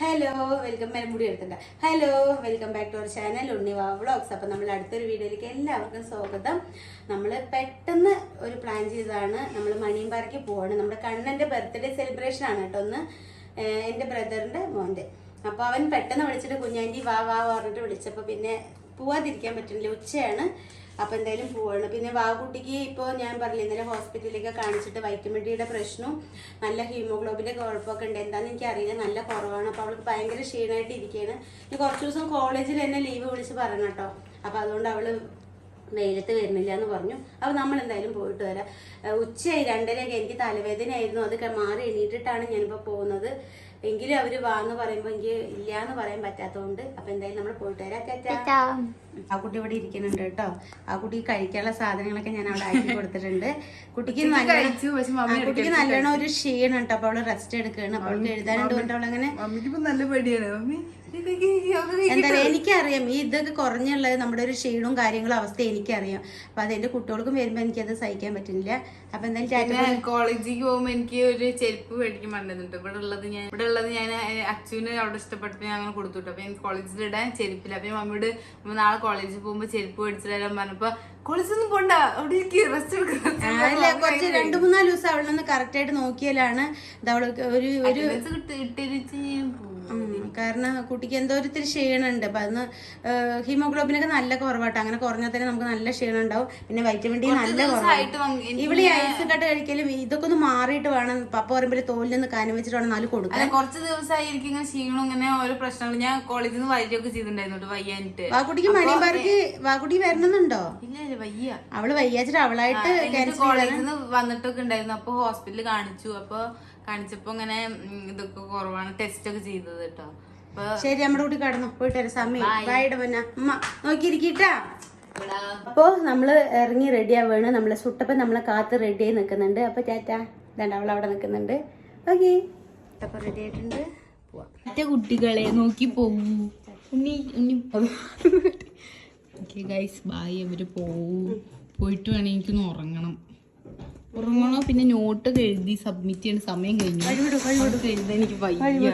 Hello welcome മുടി എടുത്തിട്ട് hello welcome back to our channel Unniva vlogs അപ്പം നമ്മൾ അടുത്തൊരു വീഡിയോയിലേക്ക് എല്ലാവർക്കും സ്വാഗതം. നമ്മൾ പെട്ടെന്ന് ഒരു പ്ലാൻ ചെയ്തതാണ്. നമ്മൾ മണിയമ്പാറയ്ക്ക് പോവാണ്. നമ്മുടെ കണ്ണന്റെ ബർത്ത്ഡേ സെലിബ്രേഷൻ ആണ് കേട്ടോ ഒന്ന് എന്റെ ബ്രദറിന്റെ മോന്റെ അപ്പോൾ അവൻ പെട്ടെന്ന് വിളിച്ചിട്ട് കുഞ്ഞാന്റെ വാ വാ പറഞ്ഞിട്ട് വിളിച്ചപ്പോൾ പിന്നെ പോവാതിരിക്കാൻ പറ്റുന്നില്ല. ഉച്ചയാണ്. അപ്പോൾ എന്തായാലും പോവാണ്. പിന്നെ വാകുട്ടിക്ക് ഇപ്പോൾ ഞാൻ പറഞ്ഞില്ല ഇന്നലെ ഹോസ്പിറ്റലിലേക്ക് കാണിച്ചിട്ട് വൈറ്റമിൻ ഡിയുടെ പ്രശ്നവും നല്ല ഹീമോഗ്ലോബിന്റെ കുഴപ്പമൊക്കെ ഉണ്ട്. എന്താണെന്ന് എനിക്കറിയില്ല നല്ല കുറവാണ്. അപ്പോൾ അവൾക്ക് ഭയങ്കര ക്ഷീണമായിട്ട് ഇരിക്കുകയാണ്. ഇനി കുറച്ച് ദിവസം കോളേജിൽ എന്നെ ലീവ് വിളിച്ച് പറഞ്ഞു കേട്ടോ. അപ്പോൾ അതുകൊണ്ട് അവൾ വെയിലത്ത് വരുന്നില്ല എന്ന് പറഞ്ഞു. അപ്പോൾ നമ്മൾ എന്തായാലും പോയിട്ട് വരാം. ഉച്ചയായി രണ്ടരയൊക്കെ. എനിക്ക് തലവേദനയായിരുന്നു. അതൊക്കെ മാറി എണീറ്റിട്ടാണ് ഞാനിപ്പോൾ പോകുന്നത്. എങ്കിലും അവർ വാന്ന് പറയുമ്പോൾ എനിക്ക് ഇല്ല എന്ന് പറയാൻ പറ്റാത്തതുകൊണ്ട് അപ്പോൾ എന്തായാലും നമ്മൾ പോയിട്ട് വരാം. ആ കുട്ടി ഇവിടെ ഇരിക്കുന്നുണ്ട് കേട്ടോ. ആ കുട്ടി കഴിക്കാനുള്ള സാധനങ്ങളൊക്കെ ഞാൻ അവിടെ ആക്കി കൊടുത്തിട്ടുണ്ട്. കുട്ടിക്ക് നല്ല കുട്ടിക്ക് നല്ലോണം ഒരു ക്ഷീണം കേട്ടോ അപ്പൊ അവൾ റെസ്റ്റ് എടുക്കുകയാണ്. അപ്പൊ അവൾക്ക് എഴുതാനുണ്ട് കൊണ്ട് അവളങ്ങനെ നല്ല പേടിയാണ്. മമ്മി ഇത് ഇത് ഇത് അത് ഇത് എന്താ പറയാ എനിക്കറിയാം. ഈ ഇതൊക്കെ കുറഞ്ഞുള്ളത് നമ്മുടെ ഒരു ക്ഷീണവും കാര്യങ്ങളും അവസ്ഥ എനിക്കറിയാം. അപ്പൊ അതെന്റെ കുട്ടികൾക്കും വരുമ്പോ എനിക്കത് സഹിക്കാൻ പറ്റുന്നില്ല. അപ്പൊ എന്തായാലും കോളേജിലേക്ക് പോകുമ്പോ എനിക്ക് ഒരു ചെരുപ്പ് മേടിക്കാൻ പറഞ്ഞിട്ടുണ്ട്. ഇവിടെ ഉള്ളത് ഞാൻ ഇവിടെ ഉള്ളത് ഞാൻ അച്ഛന് അവിടെ ഇഷ്ടപ്പെട്ടു ഞാൻ അങ്ങനെ കൊടുത്തു. അപ്പൊ എനിക്ക് കോളേജിൽ ഇടാൻ ചെരുപ്പില്ല. അപ്പൊ മമ്മിയോട് നാളെ കോളേജിൽ പോകുമ്പോ ചെരുപ്പ് മേടിച്ചു തരാൻ പറഞ്ഞപ്പോ കോളേജിൽ ഒന്നും പോണ്ട അവിടെ റെസ്റ്റ് അല്ല കുറച്ച് രണ്ടു മൂന്നാൽ ദിവസം അവളൊന്ന് കറക്റ്റ് ആയിട്ട് നോക്കിയാലാണ് അവൾക്ക് ഒരു ഒരു ഇട്ടിരിച്ച് ഉം, കാരണം കുട്ടിക്ക് എന്തോ ഒരു ക്ഷീണുണ്ട് ക്ഷീണമുണ്ട്. അപ്പൊ അന്ന് ഹീമോഗ്ലോബിനൊക്കെ നല്ല കുറവാട്ടോ. അങ്ങനെ കുറഞ്ഞാൽ തന്നെ നമുക്ക് നല്ല ക്ഷീണം ഉണ്ടാവും പിന്നെ വൈറ്റമിൻ ഡി നല്ല കുറവാണ്. ഇവിടെ ഐസ് കട്ട് കഴിക്കലും ഇതൊക്കെ ഒന്ന് മാറിയിട്ട് വേണം. പപ്പ പറയുമ്പോൾ തോലിൽ നിന്ന് കാനം വെച്ചിട്ട് വേണം നാല് കൊടുക്കാൻ. കുറച്ച് ദിവസമായി എനിക്ക് ഇങ്ങനെ ക്ഷീണം ഇങ്ങനെ ഓരോ പ്രശ്നങ്ങൾ ഞാൻ കോളേജിൽ നിന്ന് വൈദ്യൊക്കെ ചെയ്തിട്ടുണ്ടായിരുന്നു വയ്യാനിട്ട് വാക്കുട്ടിക്ക് മണിയമ്പാറയ്ക്ക് വാക്കുട്ടി വരണമെന്നുണ്ടോ ഇല്ല വയ്യ. അവൾ വയ്യാച്ചിട്ട് അവളായിട്ട് കോളേജിൽ നിന്ന് വന്നിട്ടൊക്കെ ഉണ്ടായിരുന്നു. അപ്പൊ ഹോസ്പിറ്റലിൽ കാണിച്ചു. അപ്പൊ കാണിച്ചപ്പോ ഇങ്ങനെ ഇതൊക്കെ കുറവാണ്. ടെസ്റ്റ് ഒക്കെ ചെയ്തത് കേട്ടോ. ശരി നമ്മുടെ കൂട്ടി കടന്നു. പോയിട്ട് സമയം. ബൈയുടെ പിന്നെ അമ്മ നോക്കിയിരിക്കട്ടാ. അപ്പോ നമ്മൾ ഇറങ്ങി റെഡി ആവുകയാണ്. നമ്മളെ സുട്ടപ്പം നമ്മളെ കാത്ത് റെഡി ആയി നിൽക്കുന്നുണ്ട്. അപ്പൊ ടാറ്റ ഇതാണ്ട് അവൾ അവിടെ നിൽക്കുന്നുണ്ട്. ഓക്കെ അപ്പൊ റെഡി ആയിട്ടുണ്ട്. പോവാം. മറ്റേ കുട്ടികളെ നോക്കി പോകൂ Unni Unni. Okay guys bye അവർ പോകൂ പോയിട്ട് വേണം എനിക്കൊന്ന് ഉറങ്ങണം. ഉറങ്ങണോ? പിന്നെ നോട്ട് എഴുതി സബ്മിറ്റ് ചെയ്യേണ്ട സമയം കഴിഞ്ഞു. എഴുതാൻ എനിക്ക് വയ്യ.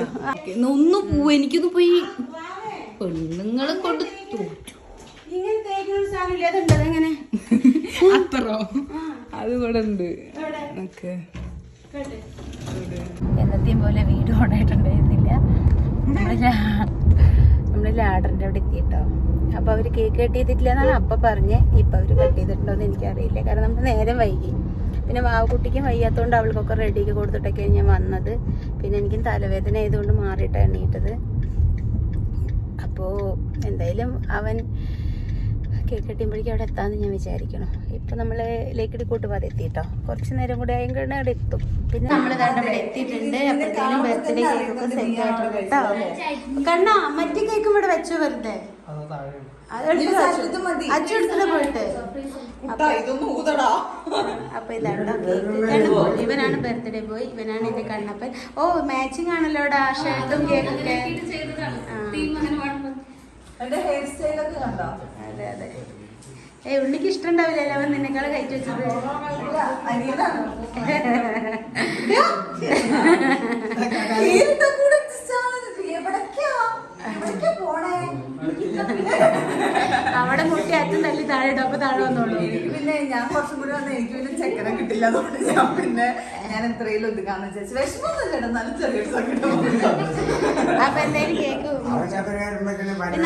ഒന്ന് പോവും എനിക്കൊന്ന് പോയി പെണ്ണുങ്ങളെ കൊണ്ട് തോറ്റു. ഇങ്ങനെ തേക്കുന്ന ഒരു സാധനം അതെങ്ങനെ അത്രോ. അത് ഇവിടെ ഉണ്ട്. ഓക്കെ എന്നത്തെയും പോലെ വീട് ഓണായിട്ടുണ്ടായിരുന്നില്ല. നമ്മൾ ലാഡറിന്റെ അവിടെ എത്തിയിട്ടോ. അപ്പൊ അവർ കേക്ക് കട്ട് ചെയ്തിട്ടില്ല എന്നാണ് അപ്പൊ പറഞ്ഞേ. ഇപ്പൊ അവർ കട്ട് ചെയ്തിട്ടുണ്ടോ എന്ന് എനിക്കറിയില്ല. കാരണം നമ്മൾ നേരം വൈകി. പിന്നെ വാവുകുട്ടിക്കും വയ്യാത്തതുകൊണ്ട് അവൾക്കൊക്കെ റെഡിക്ക് കൊടുത്തിട്ടൊക്കെയാണ് ഞാൻ വന്നത്. പിന്നെ എനിക്കും തലവേദന ആയതുകൊണ്ട് മാറിയിട്ടാണ് എണീറ്റത്. അപ്പോ എന്തായാലും അവൻ കേക്ക് കെട്ടിയുമ്പോഴേക്കും അവിടെ എത്താമെന്ന് ഞാൻ വിചാരിക്കണം ഇപ്പൊ നമ്മൾ ലേക്കടി കൂട്ടുപാത എത്തിട്ടോ? കുറച്ച് നേരം കൂടെ കഴിഞ്ഞാൽ അവിടെ എത്തും. പിന്നെ നമ്മൾ അവിടെ എത്തിയിട്ടുണ്ട്. അപ്പോഴത്തേനും ബർത്ത്ഡേ കേക്കൊക്കെ സെറ്റ് ആയിട്ടുണ്ട് കേട്ടോ. കണ്ണാ മറ്റേ കേക്കും ഇവിടെ വെച്ചു വെറുതെ. പോയിട്ട്. അപ്പൊ ഇതാണ് ഇവനാണ് ബർത്ത്ഡേ ബോയ് ഇവനാണ് എന്റെ കണ്ണപ്പൻ. ഓ മാച്ചിങ് ആണല്ലോ ഇവിടെ ആ ഷർട്ടും കേക്കൊക്കെ. അതെ അതെ. ഏ ഉണ്ണിക്ക് ഇഷ്ടം ഉണ്ടാവില്ല? അവൻ നിന്നെക്കാൾ കയറ്റി വെച്ചത്. അവിടെ മുട്ടി അറ്റം തല്ലി താഴെ ഇടും അപ്പൊ താഴെ വന്നോളൂ. പിന്നെ ഞാൻ കുറച്ചും കൂടി വന്ന എനിക്ക് പിന്നെ ചക്കര കിട്ടില്ല അതുകൊണ്ട് ഞാൻ പിന്നെ ഞാൻ എത്രയും ഒതുക്കാന്ന് വിചാരിച്ചു. വിഷമൊന്നുമില്ല നല്ല ചെറിയൊരു സങ്കടം അപ്പൊ എന്തായാലും കേക്ക്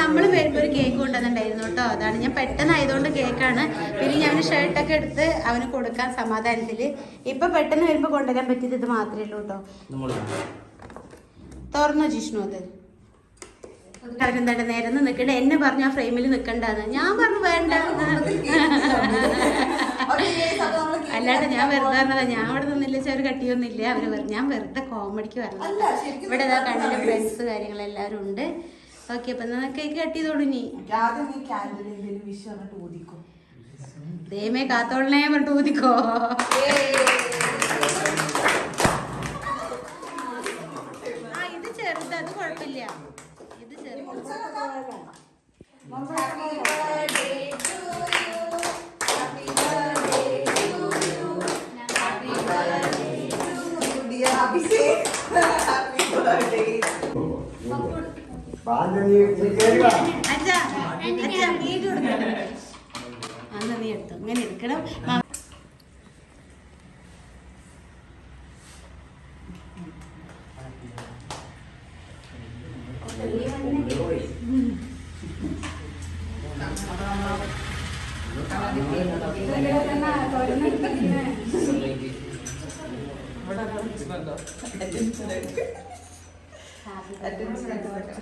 നമ്മൾ വരുമ്പോ ഒരു കേക്ക് കൊണ്ടുവന്നിട്ടുണ്ടായിരുന്നു കേട്ടോ അതാണ്. ഞാൻ പെട്ടെന്ന് ആയതുകൊണ്ട് കേക്കാണ്. പിന്നെ ഞാൻ ഷർട്ടൊക്കെ എടുത്ത് അവന് കൊടുക്കാൻ സമാധാനത്തിൽ ഇപ്പൊ പെട്ടെന്ന് വരുമ്പോ കൊണ്ടുവരാൻ പറ്റിയത് ഇത് മാത്രമേ ഉള്ളൂ കേട്ടോ. തുറന്നോ ജിഷ്ണു അത്? എന്താണ് നേരം നിൽക്കണ്ട എന്നെ പറഞ്ഞു ആ ഫ്രെയിമിൽ നിൽക്കണ്ടെന്ന് ഞാൻ പറഞ്ഞു വേണ്ട. അല്ലാണ്ട് ഞാൻ വെറുതെ പറഞ്ഞതാ ഞാൻ അവിടെ നിന്നില്ല ചെറിയ കട്ടിയൊന്നുമില്ല അവർ പറഞ്ഞു ഞാൻ വെറുതെ കോമഡിക്ക് പറഞ്ഞത് ഇവിടെ ഇതാ കണ്ണിൽ ഫ്രണ്ട്സ് കാര്യങ്ങളെല്ലാവരും ഉണ്ട്. ഓക്കെ അപ്പൊ എന്നാ കേക്ക് കട്ടി തുടങ്ങി ദൈവമേ കാത്തോളിനെ പറഞ്ഞിട്ട് ഊതിക്കോ. ആ ഇത് ചെറുത് അത് കുഴപ്പമില്ല ഇത് ചെറുത് അഭിഷേക് ഹാപ്പി ബർത്ത്ഡേ അച്ഛാ അച്ഛാ വീഡിയോ എടുക്കണം അന്ന് നീ എടുത്തു. ഇങ്ങനെ എടുക്കണം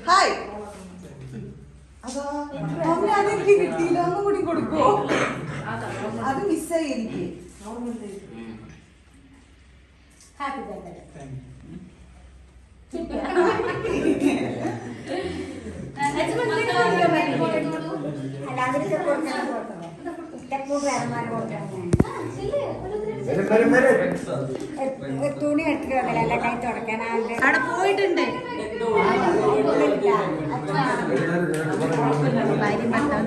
ഹായ് അതാ അതെനിക്ക് കിട്ടിയില്ല ഒന്നും കൂടി കൊടുക്കോ? അത് മിസ്സായി എനിക്ക് ഹാപ്പി ബർത്ത്ഡേ തുണി എടുത്തിട്ട് കൈ തുടക്കാൻ അവിടെ പോയിട്ടുണ്ട്. ഭാര്യ ഭർത്താവ്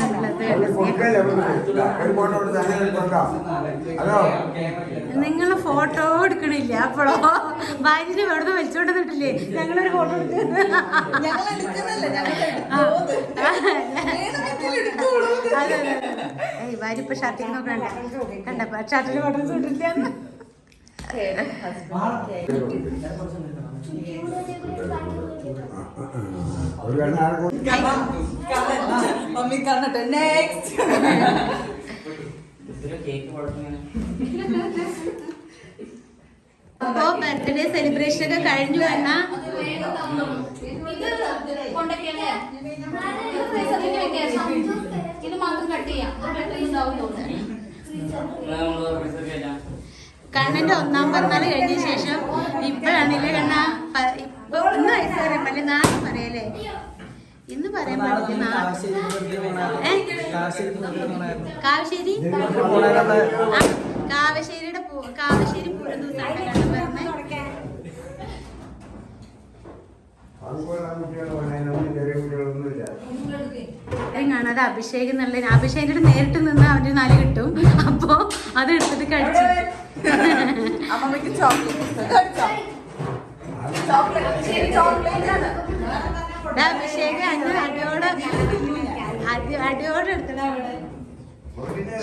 നിങ്ങൾ ഫോട്ടോ എടുക്കണില്ല അപ്പോഴോ? ഭാര്യനെ വെറുതെ വലിച്ചോണ്ട് നിട്ടില്ലേ ഞങ്ങളൊരു ഫോട്ടോ എടുത്ത്? ഇപ്പൊ ഷർട്ടിങ് നോക്കണ്ട കണ്ടപ്പോ ഷർട്ടിന് ബട്ടൺസ് ഇട്ടില്ല മമ്മി കാണട്ടെ നെക്സ്റ്റ് അപ്പോ ബർത്ത്ഡേ സെലിബ്രേഷൻ ഒക്കെ കഴിഞ്ഞു എന്നാ ഇത് മാത്രം കട്ട് ചെയ്യാം. കണ്ണന്റെ ഒന്നാം പിറന്നാൾ കഴിഞ്ഞ ശേഷം ഇപ്പോഴാണില്ലേ കണ്ണ? ഇപ്പൊ ഒന്ന് വയസ്സ് പറയാൻ പറ്റില്ല നാളെ പറയല്ലേ? ഇന്ന് പറയാൻ പാടില്ല? കാവശ്ശേരി കാവശ്ശേരിയുടെ കാവശ്ശേരി പൂരം ദിവസമാണ് കണ്ണൻ പറഞ്ഞേ കാണാതെ അഭിഷേക് എന്നുള്ള അഭിഷേകിന്റെ നേരിട്ട് നിന്ന് അവന്റെ നാല് കിട്ടും. അപ്പൊ അത് എടുത്തിട്ട് കഴിച്ചു അഭിഷേക് അടിയോടെ അടി- അടിയോടെ എടുത്തടാ അവിടെ.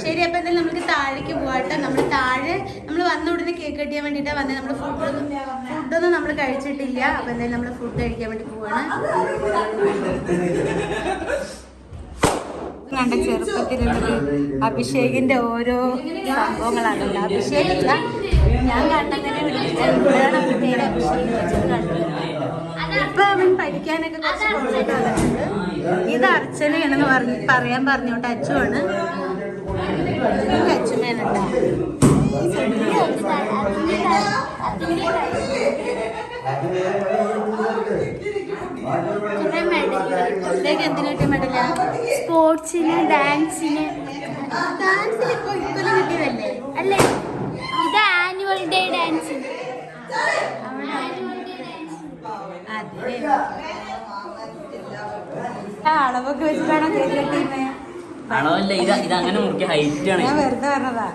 ശരി അപ്പൊ എന്തായാലും നമുക്ക് താഴേക്ക് പോവാട്ടെ നമ്മൾ താഴെ നമ്മൾ വന്ന ഉടനെ കേക്ക് കട്ടിയാൻ വേണ്ടിട്ടാ വന്നത് നമ്മൾ ഫുഡൊന്നും ഫുഡൊന്നും നമ്മൾ കഴിച്ചിട്ടില്ല. അപ്പൊ എന്തായാലും നമ്മൾ ഫുഡ് കഴിക്കാൻ വേണ്ടി പോവാണ്. കണ്ട ചെറുപ്പത്തിലുള്ള അഭിഷേകിന്റെ ഓരോ സംഭവങ്ങളാണല്ലോ അഭിഷേകല്ല ഞാൻ കണ്ടങ്ങനെ ഇപ്പൊ അവൻ പഠിക്കാനൊക്കെ ഇത് അർച്ചനയാണെന്ന് പറഞ്ഞ് പറയാൻ പറഞ്ഞോണ്ട് അച്ചുവാണ്. ഇത് അച്ചുമേനട്ടാ പിന്നെ മെഡൽ ഇതൊക്കെ എന്തിനു കിട്ടിയ മെഡലാ സ്പോർട്സിന് ഡാൻസിന്. ഡാൻസിൽ ഇപ്പൊ ഇക്കൊല്ലം കിട്ടിയതല്ലേ? അല്ലേ? ഇത് ആനുവൽ ഡേ ഡാൻസിന് അളവൊക്കെ വെച്ചിട്ടാണോ കേക്ക് കട്ടിയുന്നേ അളവല്ല ഇത് ഇത് അങ്ങനെ മുറിക്കുക ഹൈറ്റ് ആണ്. ഞാൻ വെറുതെ പറഞ്ഞതാ.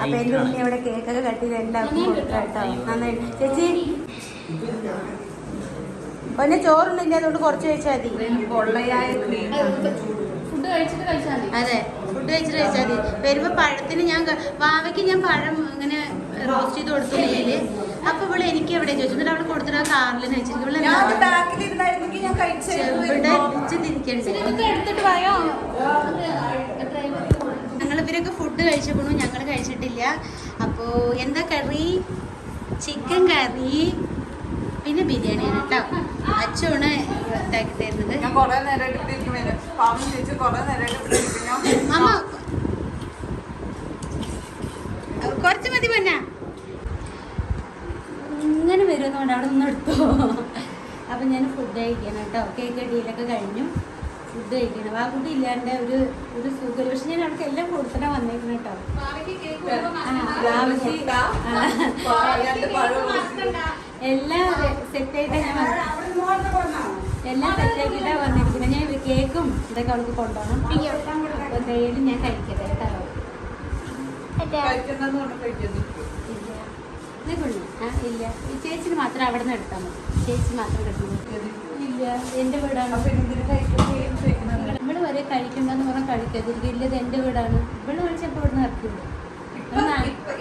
അപ്പൊ എന്റെ ഉണ്ണി അവിടെ കേക്കൊക്കെ കട്ടി കൊടുക്കാം കേട്ടോ. നന്നായി. ചേച്ചി. പിന്നെ ചോറുണ്ടെങ്കിൽ അതുകൊണ്ട് കുറച്ച് കഴിച്ചാൽ മതി. അതെ ഫുഡ് കഴിച്ചിട്ട് കഴിച്ചാൽ മതി. വരുമ്പോ പഴത്തിന് ഞാൻ വാവയ്ക്ക് ഞാൻ പഴം ഇങ്ങനെ റോസ്റ്റ് ചെയ്ത് കൊടുത്തു നെയ്യിൽ. അപ്പൊ ഇവിടെ എനിക്ക് എവിടെ ചോദിച്ചു? എന്നിട്ട് അവിടെ കൊടുത്തിട്ട് ആ കാറിൽ ഞങ്ങൾ ഇവരൊക്കെ ഫുഡ് കഴിച്ചിരിക്കണു ഞങ്ങൾ കഴിച്ചിട്ടില്ല. അപ്പോൾ എന്താ കറി? ചിക്കൻ കറി പിന്നെ ബിരിയാണിയാണ് കേട്ടോ അച്ചുവാണ് ഇതാക്കി തരുന്നത്. മാമ കുറച്ച് മതി പൊന്ന. ഇങ്ങനെ വരുമെന്നുകൊണ്ട് അവിടെ നിന്ന് എടുത്തോ. അപ്പം ഞാൻ ഫുഡ് കഴിക്കണം കേട്ടോ. കേക്ക് ഡീലൊക്കെ കഴിഞ്ഞു. ഫുഡ് കഴിക്കണം. ആ കുട്ടി ഇല്ലാണ്ട് ഒരു ഒരു സുഖം പക്ഷെ ഞാൻ അവർക്ക് എല്ലാം കൊടുത്തിട്ടാ വന്നേക്കണം കേട്ടോ. എല്ലാം സെറ്റ് സെറ്റായിട്ട് ഞാൻ എല്ലാം എല്ലാം സെറ്റാക്കിയിട്ടാണ് വന്നിരിക്കുന്നത് ഞാൻ കേക്കും ഇതൊക്കെ അവൾക്ക് കൊണ്ടുപോകണം. അപ്പോൾ എന്തായാലും ഞാൻ കഴിക്കട്ടെ കേട്ടോ. കഴിക്കുന്ന. ഇത് കൊള്ളു ആ ഇല്ല. ഈ ചേച്ചിന് മാത്രം അവിടെ നിന്ന് എടുത്താൽ മതി. ചേച്ചി മാത്രം കിട്ടുന്നു ഇല്ല. എന്റെ വീടാണ്. ഇവിടെ വരെ കഴിക്കണ്ടെന്ന് പറഞ്ഞാൽ കഴിക്കാതിരിക്കും ഇല്ല ഇത് എന്റെ വീടാണ്. ഇവിടെ വിളിച്ചപ്പോ ഇവിടെ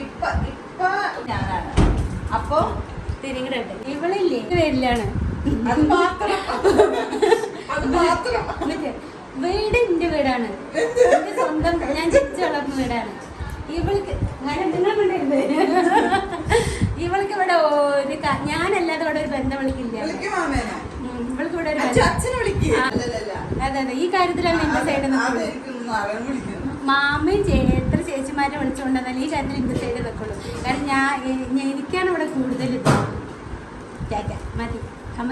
ഇപ്പൊ ഞാനാണ്. അപ്പൊ തിരിങ്ങടട്ടെ ഇവളില്ലേ? എന്നിട്ട് വീട് എന്റെ വീടാണ്. എന്റെ സ്വന്തം ഞാൻ ചിരിച്ചു വളർന്ന വീടാണ്. ഇവൾക്ക് ഞാൻ നിങ്ങൾ ഇവിടെ ഒരു ഞാനല്ലാതെ ഇവിടെ ഒരു ബന്ധം വിളിക്കില്ല. ഇവൾക്ക് ഇവിടെ ഒരു അതെ അതെ. ഈ കാര്യത്തിലാണ് എന്റെ സൈഡ് മാമയും ചേട്ടൻ എത്ര ചേച്ചിമാരെ വിളിച്ചുകൊണ്ടെന്നാൽ ഈ കാര്യത്തിൽ എന്റെ സൈഡ് നിൽക്കുള്ളൂ. കാരണം ഞാൻ എനിക്കാണ് ഇവിടെ കൂടുതൽ മതി. അമ്മ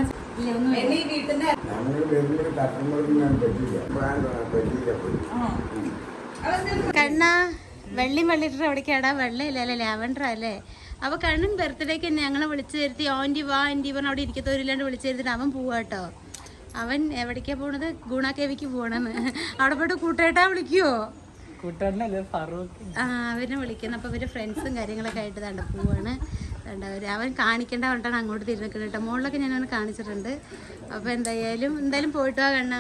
കണ്ണ വെള്ളിയും വെള്ളിട്ട് എവിടേക്കാടാ വെള്ളം ഇല്ലല്ലേ ലാവൻഡർ അല്ലേ? അപ്പൊ കണ്ണൻ ബർത്ത്ഡേക്ക് തന്നെ ഞങ്ങളെ വിളിച്ചു വരുത്തി ഓന്റി വാ ആന്റി പറഞ്ഞ അവിടെ ഇരിക്കത്തോരില്ലാണ്ട് വിളിച്ചു വരുത്തിട്ട് അവൻ പോവാട്ടോ അവൻ എവിടേക്കാ പോണത്? ഗുണ കേവിക്ക് പോണെന്ന് അവിടെ പോയിട്ട് കൂട്ടേട്ടാ വിളിക്കുവോ? അവരെ ആ വിളിക്കുന്നു. അപ്പൊ അവർ ഫ്രണ്ട്സും കാര്യങ്ങളൊക്കെ ആയിട്ട് തണ്ട പോവാണ്. തണ്ടവര് അവൻ കാണിക്കേണ്ട കൊണ്ടാണ് അങ്ങോട്ട് തിരിഞ്ഞിരിക്കുന്നത് കേട്ടോ മുകളിലൊക്കെ ഞാൻ അവനെ കാണിച്ചിട്ടുണ്ട്. അപ്പൊ എന്തായാലും എന്തായാലും പോയിട്ട് വാ കണ്ണ.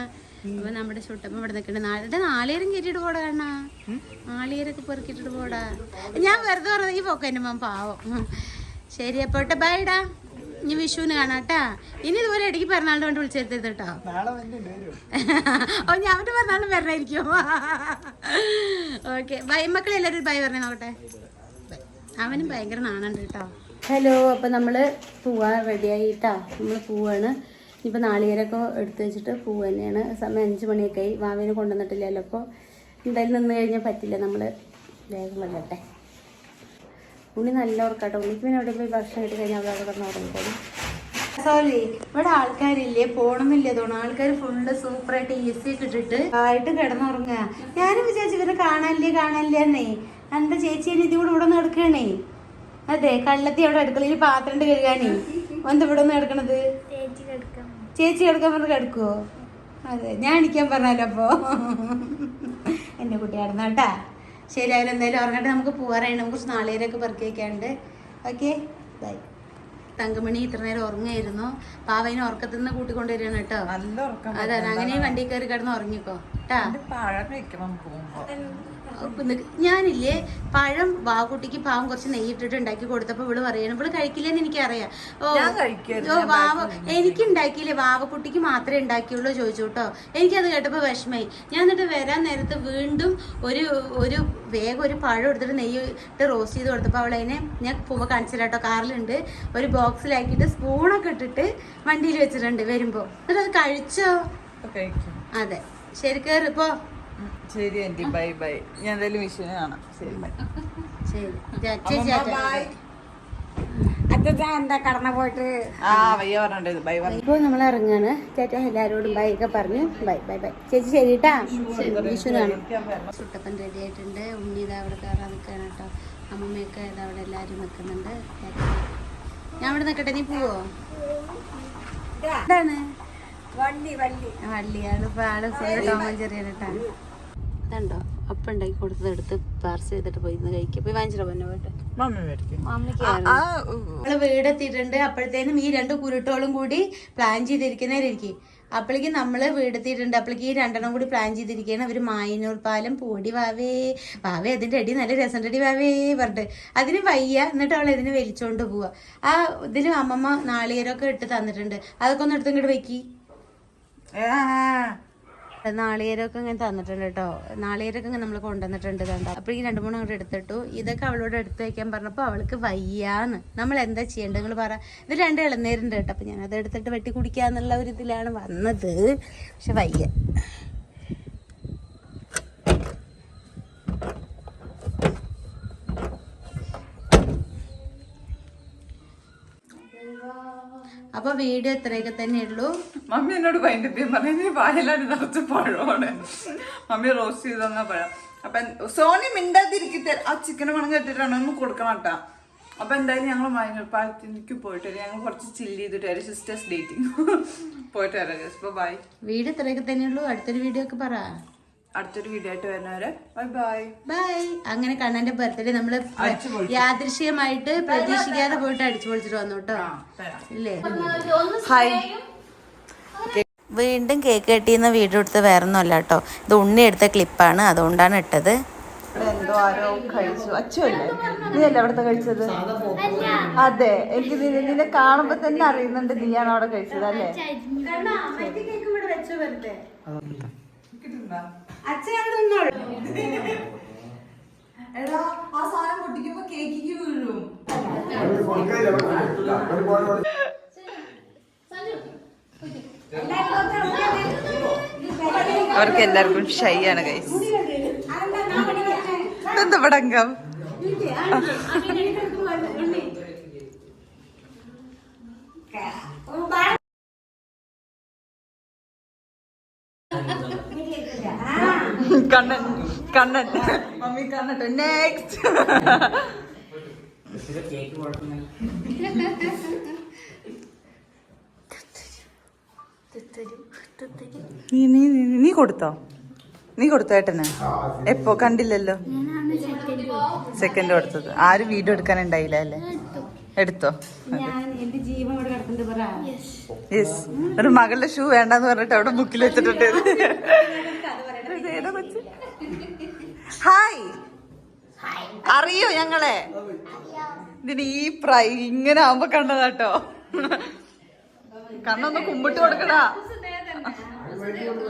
അപ്പൊ നമ്മുടെ ചുട്ടമ്മ ഇവിടെ നിൽക്കണ്ട. നാളെ നാളേരം കയറ്റിട്ട് പോടാ കണ്ണ. നാളികേരൊക്കെ പെറുക്കിട്ടിട്ട് പോടാ. ഞാൻ വെറുതെ വെറുതെ ഈ പോക്ക എന്റെ മോൻ പാവം. ശരി അപ്പോട്ടെ ബൈഡാ ഇനി വിഷുവിന് കാണാട്ടാ ഇനി ഇതുപോലെ ഇടയ്ക്ക് പിറന്നാളിന് കൊണ്ട് വിളിച്ചെടുത്തത് കേട്ടോ. ഓ ഞാൻ അവന്റെ പിറന്നാളും വരണായിരിക്കും. ഓക്കെ ബൈ മക്കളെ എല്ലാവരും ബൈ പറഞ്ഞേ നോക്കട്ടെ. അവനും ഭയങ്കര നാണുണ്ട് കേട്ടോ. ഹലോ അപ്പം നമ്മൾ പോവാൻ റെഡിയായിട്ടാ നമ്മൾ പോവാണ്. ഇനിയിപ്പോൾ നാളികേരൊക്കെ എടുത്തു വെച്ചിട്ട് പോവുക തന്നെയാണ്. സമയം അഞ്ച് മണിയൊക്കെ ആയി. വാവിന് കൊണ്ടുവന്നിട്ടില്ലല്ലോ. അപ്പോൾ എന്തായാലും നിന്ന് കഴിഞ്ഞാൽ പറ്റില്ല. നമ്മൾ വേഗം വല്ലട്ടെ ഉണ്ണി നല്ല ഉറക്കാട്ടോ. ഉണ്ണിക്ക് പിന്നെ എവിടെ പോയി ഭക്ഷണം കിട്ടി കഴിഞ്ഞാൽ അവിടെ കിടന്ന് ഉറങ്ങിക്കോളും. ഇവിടെ ആൾക്കാരില്ലേ? പോണമെന്നില്ല തോന്നുന്നു. ആൾക്കാർ ഫുള്ള് സൂപ്പറായിട്ട് എ സി ഒക്കെ ഇട്ടിട്ട് ആയിട്ട് കിടന്നുറങ്ങുക. ഞാനും വിചാരിച്ചു ഇവരെ കാണാനില്ലേ കാണാനില്ലേ എന്നേ. എന്താ ചേച്ചി ഇത് കൂടെ ഇവിടെ നിന്ന് എടുക്കണേ അതെ കള്ളത്തി അവിടെ അടുക്കളയിൽ പാത്രം കഴുകാനേ. എന്താ ഇവിടെ നിന്ന് എടുക്കണത് ചേച്ചി കിടക്കാം ചേച്ചി കിടക്കാൻ പറഞ്ഞ് കിടക്കുവോ? അതെ ഞാൻ എണിക്കാൻ പറഞ്ഞാലോ അപ്പോ. എന്റെ കുട്ടി കേട്ടാ. ശരി അതിൽ എന്തായാലും ഉറങ്ങട്ടെ. നമുക്ക് പോവാറായി. നമുക്ക് കുറച്ച് നാളേരൊക്കെ പെറുക്കി ഓക്കെ ബൈ തങ്കമണി ഇത്ര നേരം ഉറങ്ങായിരുന്നു പാവയിനെ ഉറക്കത്തിൽ നിന്ന് കൂട്ടിക്കൊണ്ടുവരികയാണ് കേട്ടോ. നല്ല ഉറക്കം അതാണ്. അങ്ങനെ വണ്ടി കയറി കിടന്ന് ഉറങ്ങിക്കോ. കേട്ടാ. ഞാനില്ലേ പഴം വാവുകുട്ടിക്ക് പാവം കുറച്ച് നെയ്യിട്ടിട്ട് ഉണ്ടാക്കി കൊടുത്തപ്പോ ഇവൾ പറയണം ഇവൾ കഴിക്കില്ലെന്ന് എനിക്കറിയാം. ഓ വാവ എനിക്ക് ഉണ്ടാക്കിയില്ലേ വാവക്കുട്ടിക്ക് മാത്രമേ ഉണ്ടാക്കിയുള്ളൂ ചോദിച്ചു കേട്ടോ. എനിക്കത് കേട്ടപ്പോൾ വിഷമായി ഞാൻ എന്നിട്ട് വരാൻ നേരത്ത് വീണ്ടും ഒരു ഒരു വേഗം ഒരു പഴം എടുത്തിട്ട് നെയ്യ് ഇട്ട് റോസ്റ്റ് ചെയ്ത് കൊടുത്തപ്പോൾ അവൾ അതിനെ ഞാൻ പോകുമ്പോൾ കാണിച്ചില്ല കേട്ടോ. കാറിലുണ്ട്. ഒരു ബോക്സിലാക്കിയിട്ട് സ്പൂണൊക്കെ ഇട്ടിട്ട് വണ്ടിയിൽ വെച്ചിട്ടുണ്ട് വരുമ്പോൾ എന്നിട്ട് അത് കഴിച്ചോ? അതെ. ശരി കയറി ഇപ്പോ ഉം, ശരി ആന്റി ബൈ ബൈ. ഞാൻ എന്തായാലും വിഷുവിന് കാണാം. ശരി ബൈ. ശരി. ബൈ. എന്താ കടന്ന പോയിട്ട്? ആ വയ്യ പറഞ്ഞത്. ബൈ പറഞ്ഞു. ഇപ്പോൾ നമ്മൾ ഇറങ്ങാണ്. ചേച്ചാ എല്ലാവരോടും ബൈ ഒക്കെ പറഞ്ഞു. Bye bye bye. ചേച്ചി ശരി കേട്ടാ സുട്ടപ്പൻ റെഡി ആയിട്ടുണ്ട്. ഉണ്ണി ഇതാ അവിടെ കയറാൻ നിൽക്കുകയാണ് കേട്ടോ. അമ്മമ്മയൊക്കെ ഇതാ അവിടെ എല്ലാവരും നിൽക്കുന്നുണ്ട് ഞാൻ അവിടെ നിൽക്കട്ടെ നീ പോവോ? എന്താണ്? വള്ളി വണ്ടി വള്ളിയാണ് ഇപ്പൊ ആൾ ടോമൻ ചെറിയ കേട്ടാ. ഇതുണ്ടോ അപ്പം ഉണ്ടാക്കി കൊടുത്തത് എടുത്ത് പാർസൽ ചെയ്തിട്ട് പോയി ഇന്ന് കഴിക്കുക പോയി വാങ്ങിച്ചിട്ട് പോന്നെ പോയിട്ട്? നമ്മൾ വീടെത്തിയിട്ടുണ്ട്. അപ്പോഴത്തേനും ഈ രണ്ട് കുരുട്ടോളും കൂടി പ്ലാൻ ചെയ്തിരിക്കുന്നവരിക്കും അപ്പോഴേക്കും നമ്മൾ വീടെത്തിയിട്ടുണ്ട്. അപ്പോഴേക്കും ഈ രണ്ടെണ്ണം കൂടി പ്ലാൻ ചെയ്തിരിക്കുകയാണ് അവർ മായനൂർ പാലം പോടി വാവേ. വാവേ അതിന്റെ അടി നല്ല രസം അടി വാവേ പറഞ്ഞിട്ട്. അതിന് വയ്യ. എന്നിട്ട് അവൾ ഇതിന് വലിച്ചോണ്ട് പോവാ. ആ ഇതിലും അമ്മമ്മ നാളികേരമൊക്കെ ഇട്ട് തന്നിട്ടുണ്ട്. അതൊക്കെ ഒന്ന് എടുത്ത് ഇങ്ങോട്ട് വെക്കി. നാളികേരമൊക്കെ ഇങ്ങനെ തന്നിട്ടുണ്ട് കേട്ടോ. നാളികേരമൊക്കെ ഇങ്ങനെ നമ്മൾ കൊണ്ടുവന്നിട്ടുണ്ട് കണ്ട? അപ്പോൾ ഈ രണ്ട് മൂന്ന് അങ്ങോട്ട് എടുത്തിട്ടു. ഇതൊക്കെ അവളോട് എടുത്ത് വെക്കാൻ പറഞ്ഞപ്പോൾ അവൾക്ക് വയ്യാന്ന്. നമ്മൾ എന്താ ചെയ്യേണ്ടത്? നിങ്ങൾ പറ. ഇത് രണ്ട് ഇളനീരുണ്ട് കേട്ടോ. അപ്പോൾ ഞാനത് എടുത്തിട്ട് വെട്ടി കുടിക്കാന്നുള്ള ഒരു ഇതിലാണ് വന്നത്. പക്ഷെ വയ്യ. അപ്പോൾ വീഡിയോ ഇത്രയൊക്കെ തന്നെ ഉള്ളൂ മമ്മി എന്നോട് ഭയങ്കര പറഞ്ഞു നീ പായലാണ് നിറച്ച് പഴമാണ്. മമ്മി റോസ്റ്റ് ചെയ്ത് തന്ന പഴം. അപ്പൊ സോണി മിണ്ടാതിരിക്കത്തെ ആ ചിക്കൻ മണം കെട്ടിട്ടാണ് ഒന്ന് കൊടുക്കണം കേട്ടാ. അപ്പൊ എന്തായാലും ഞങ്ങൾ മൈനൂർ പാലത്തിലേക്ക് പോയിട്ട് വരാം. ഞങ്ങൾ കുറച്ച് ചില്ല് ചെയ്തിട്ട് വരാം. സിസ്റ്റേഴ്സ് ഡേറ്റിംഗ് പോയിട്ട് വരാം ബൈ വീഡിയോ ഇത്രയൊക്കെ തന്നെ ഉള്ളൂ അടുത്തൊരു വീഡിയോ ഒക്കെ പറ. അടുത്തൊരു വീഡിയോ ആയിട്ട് വരുന്നവരെ. ബൈ ബൈ ബൈ അങ്ങനെ കണ്ണന്റെ ബർത്ത്ഡേ നമ്മൾ യാദൃശ്യമായിട്ട് പ്രതീക്ഷിക്കാതെ പോയിട്ട് അടിച്ചു പൊളിച്ചിട്ട് വന്നു കേട്ടോ ഇല്ലേ? ഹായ് വീണ്ടും കേക്ക് കെട്ടിയെന്ന് വീഡിയോ എടുത്ത് വേറെ ഒന്നുമല്ല കേട്ടോ ഇത് ഉണ്ണി എടുത്ത ക്ലിപ്പാണ് അതുകൊണ്ടാണ് ഇട്ടത്. എന്തോ ആരോ കഴിച്ചു. അച്ചുവല്ലേ നീ അല്ലേ അവിടുത്തെ കഴിച്ചത്? അതെ. എനിക്ക് നിന്നെ- നിന്നെ കാണുമ്പോ തന്നെ അറിയുന്നുണ്ട് നീയാണ് അവിടെ കഴിച്ചത് അല്ലേ? എടാ ആ സാധനം പൊട്ടിക്കുമ്പോ കേക്കിക്ക് വീഴും. കൊടുക്കില്ല. അവർക്ക് എല്ലാവർക്കും ഷൈ ആണ് കൈസ് എന്താ പടങ്കം കണ്ണൻ കണ്ണൻ. മമ്മി കണ്ണട്ടെ നെക്സ്റ്റ് നീ നീ നീ- നീ കൊടുത്തോ? നീ കൊടുത്തോ ഏട്ടന്? എപ്പോ? കണ്ടില്ലല്ലോ. സെക്കൻഡ് കൊടുത്തത്. ആരും വീഡിയോ എടുക്കാൻ ഉണ്ടായില്ല അല്ലേ? എടുത്തോ? ഞാൻ എന്റെ ജീവൻ ഇവിടെ പറ. യെസ് ഒരു മകളുടെ ഷൂ വേണ്ടെന്ന് പറഞ്ഞിട്ട് അവിടെ ബുക്കിൽ വെച്ചിട്ടുണ്ട്. ഹായ്. അറിയോ ഞങ്ങളെ? ഇതിന് ഈ പ്രൈ ഇങ്ങനെ ആവുമ്പോ കണ്ടതാട്ടോ. കണ്ണൊന്ന് കുമ്പിട്ട് കൊടുക്കടാ. വലിയോട്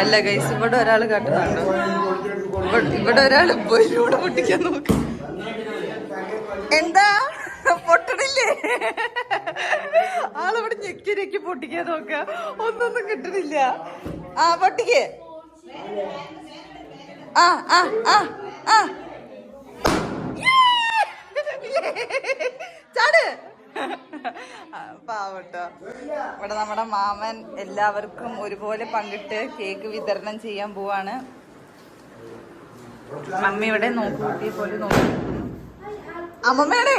അല്ല ഗൈസ് ഇവിടെ ഒരാൾ കാട്ടുന്നുണ്ടോ ഇവിടെ- ഒരാൾ ബലൂണ് പൊട്ടിക്കാൻ നോക്ക്. എന്താ? പൊട്ടണില്ലേ? ആളിവിടെ ഞെക്കി ഞെക്കി പൊട്ടിക്കാൻ നോക്ക. ഒന്നൊന്നും കിട്ടണില്ല. ആ പൊട്ടിക്കേ. ആ ആ ആ ആ. ചാട്. പാവട്ടോ. ഇവിടെ നമ്മുടെ മാമൻ എല്ലാവർക്കും ഒരുപോലെ പങ്കിട്ട് കേക്ക് വിതരണം ചെയ്യാൻ പോവാണ്. മമ്മി ഇവിടെ നോക്കി പോലെ നോക്കി. അമ്മമ്മയുടെ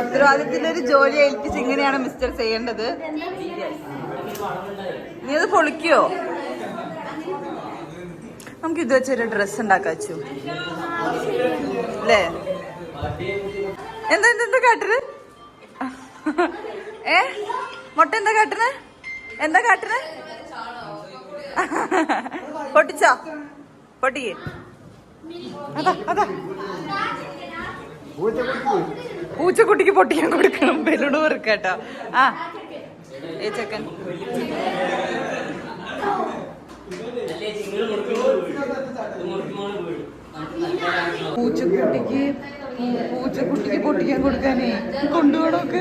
ഉത്തരവാദിത്തിന്റെ ഒരു ജോലി ഏൽപ്പിച്ച് ഇങ്ങനെയാണ് മിസ്റ്റർ ചെയ്യേണ്ടത്. നീ അത് പൊളിക്കോ? നമുക്ക് ഇത് വെച്ചൊരു ഡ്രസ് ഉണ്ടാക്കാച്ചു അല്ലേ എന്താ എന്താ കാട്ടിന് ഏ? മുട്ട എന്താ കാട്ടണ്? എന്താ കാട്ടണ്? പൊട്ടിച്ചോ? പൊട്ടിക്കേ. അതാ അതാ. പൂച്ചക്കുട്ടിക്ക് പൊട്ടിക്കാൻ കൊടുക്കണം. ബലൂണ് വെറുക്കട്ടോ ആ ഏ ചെക്കൻ. പൂച്ചക്കുട്ടിക്ക് പൂച്ചക്കുട്ടിക്ക് പൊട്ടിക്കാൻ കൊടുക്കാനേ. കൊണ്ടുപോകണോക്ക്